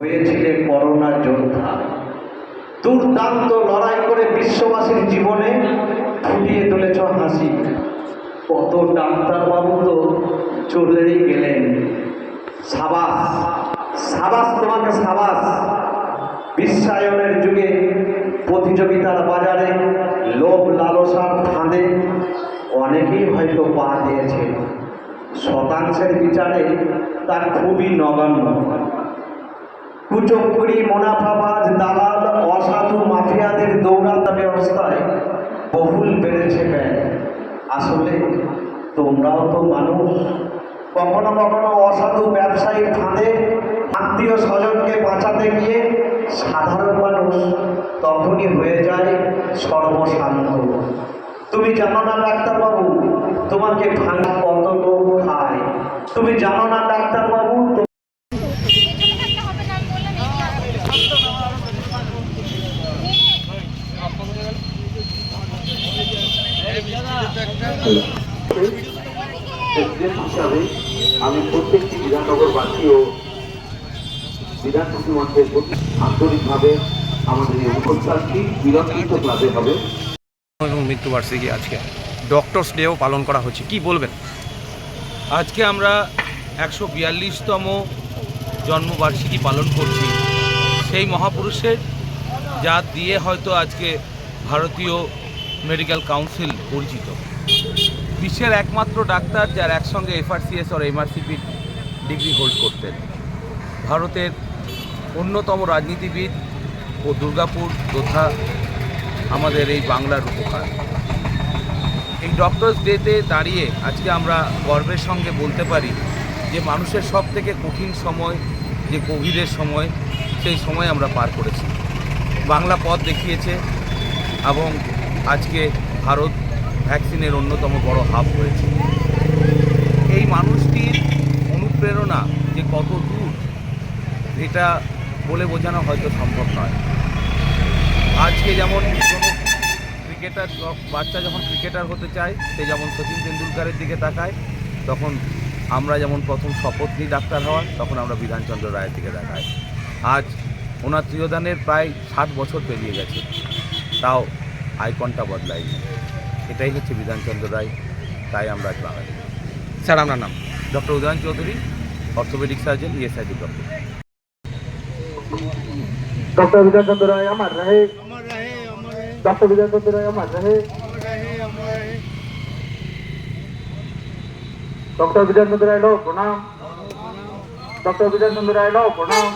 হয়েছিলে corona যোদ্ধা। দুর্দান্ত লড়াই করে বিশ্ববাসীর জীবনে ফুটিয়ে তুলেছ হাসি। কত ডাক্তারবাবু তো চলেই গেলেন। সাবাস সাবাস তোমাকে সাবাস। বিশ্বায়নের যুগে প্রতিযোগিতার বাজারে লোভ লালসার ফাঁদে অনেকেই হয়তো পা দিয়েছে। শতাংশের বিচারে তার খুবই নগণ্য। কুচক্রি মুনাফাবাজ দালাল, অসাধু মাফিয়াদের দৌড়াতা ব্যবস্থায় বহুল বেড়েছে ব্যয় আসলে তোমরাও তো মানুষ। কখনো কখনো অসাধু ব্যবসায়ীর ফাঁদে আত্মীয় স্বজনকে বাঁচাতে গিয়ে সাধারণ মানুষ তখনই হয়ে যায় সর্বশান্ত তুমি জানো না, ডাক্তারবাবু, তোমাকে ভাঙা কত লোক খায়। তুমি জানো না, ডাক্তারবাবু পেছনে থাকতে হবে না আমি বললাম এগিয়ে আসো। প্রেসিডেন্ট হিসাবে আমি প্রত্যেকটি বিধাননগরবাসী ও বিধানসভা মঞ্চের প্রতি আন্তরিকভাবে আমাদের এই অনুষ্ঠানটি বিলম্বিত ক্লাবে হবে। এবং মৃত্যুবার্ষিকী আজকে। ডক্টরস ডেও পালন করা হচ্ছে। কি বলবেন? আজকে আমরা একশো বিয়াল্লিশতম জন্মবার্ষিকী পালন করছি। সেই মহাপুরুষের যা দিয়ে হয়তো আজকে ভারতীয় মেডিকেল কাউন্সিল পরিচিত। বিশ্বের একমাত্র ডাক্তার যার একসঙ্গে এফআরসিএস আর এমআরসিপি ডিগ্রি হোল্ড করতেন। ভারতের অন্যতম রাজনীতিবিদ ও দুর্গাপুর তথা আমাদের এই বাংলার উপকার এই ডক্টরস ডেতে দাঁড়িয়ে আজকে আমরা গর্বের সঙ্গে বলতে পারি যে মানুষের সব থেকে কঠিন সময়, যে কোভিডের সময়, সেই সময় আমরা পার করেছি। বাংলা পথ দেখিয়েছে এবং আজকে ভারত ভ্যাকসিনের অন্যতম বড় হাব হয়েছে। এই মানুষটির অনুপ্রেরণা যে কত দূর, এটা বলে বোঝানো হয়তো সম্ভব নয়। আজকে যেমন ক্রিকেটার বাচ্চা যখন ক্রিকেটার হতে চায়, সে যেমন সচিন তেন্ডুলকারের দিকে তাকায়, তখন আমরা যেমন প্রথম শপথ নিই ডাক্তার হওয়ার, তখন আমরা বিধানচন্দ্র রায়ের দিকে তাকাই। আজ ওনার ত্রিয়দানের প্রায় ষাট বছর পেরিয়ে গেছে। তাও আইকনটা বদলায়নি। এটাই হচ্ছে বিধানচন্দ্র রায় তাই আমরা আজ বাঙালি। স্যার আপনার নাম? Doctor Udayan Chowdhury orthopaedic surgeon ESID doctor. Doctor Bidhan Chandra Roy আমার রাহে। ডক্টর বিধানচন্দ্র রায় আমার রাহে। ডক্টর বিধানচন্দ্র রায় লোক প্রণাম। ডক্টর বিধানচন্দ্র রায় লোক প্রণাম।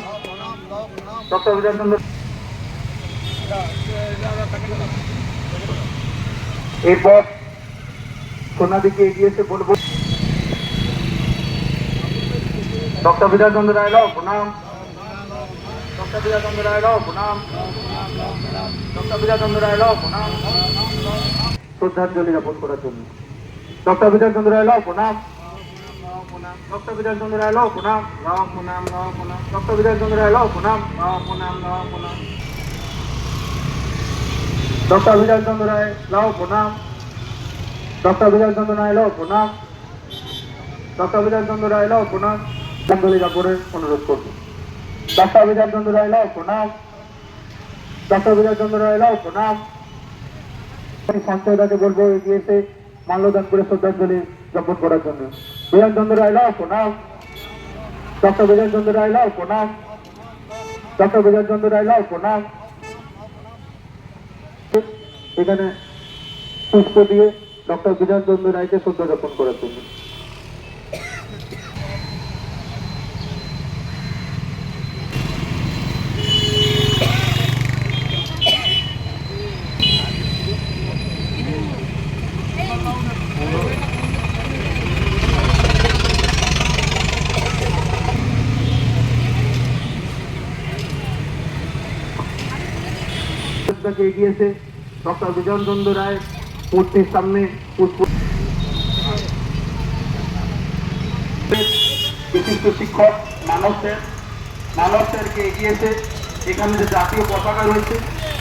ডক্টর বিধানচন্দ্র এরপর পথ সোনাদিকে এগিয়ে এসে বলব ডক্টর বিধানচন্দ্র রায় রাও প্রণাম। রায় শ্রদ্ধাঞ্জলি জ্ঞাপন করার জন্য। ডক্টর বিধানচন্দ্র রায় রাও প্রণাম। ডক্টর বিধানচন্দ্র রায় রাও প্রণাম ডক্টর বিধানচন্দ্র রায় রাও প্রণাম প্রণাম রাও প্রণাম। ডক্টর বিজয় চন্দ্র রায় লাও প্রণাম ডক্টর বিজয় চন্দ্র রায় লাও প্রণাম ডক্টর বিজয় চন্দ্র রায় লাও প্রণাম শ্রদ্ধাঞ্জলি জ্ঞাপনের অনুরোধ করব। ডক্টর বিজয় চন্দ্র রায় লাও প্রণাম ডক্টর বিজয় চন্দ্র রায় লাও প্রণাম আমি সঞ্চয় দাকে বলব, এগিয়ে এসে মাল্যদান করে শ্রদ্ধাঞ্জলি জ্ঞাপন করার জন্য। বিজয় চন্দ্র রায় লাও প্রণাম ডক্টর বিজয় চন্দ্র রায় লাও প্রণাম ডক্টর বিজয় চন্দ্র রায় লাও প্রণাম এখানে পুষ্প দিয়ে ডক্টর বিজয় চন্দ্র রায়কে শ্রদ্ধা জ্ঞাপন করার জন্য এগিয়েছে ডক্টর বিজন চন্দ্র রায়, মূর্তির সামনে বিশিষ্ট শিক্ষক মানবের মানবদেরকে এগিয়েছে এখানে যে জাতীয় পতাকা রয়েছে,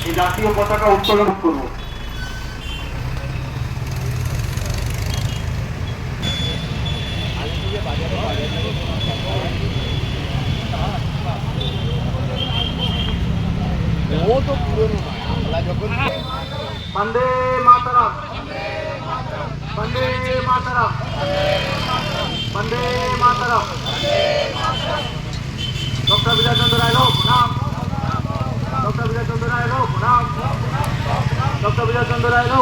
এই জাতীয় পতাকা উত্তোলন করব। वंदे मातरम। वंदे मातरम। वंदे मातरम। डॉक्टर विजयचंद्र रायलो प्रणाम। डॉक्टर विजयचंद्र रायलो प्रणाम। डॉक्टर विजयचंद्र रायलो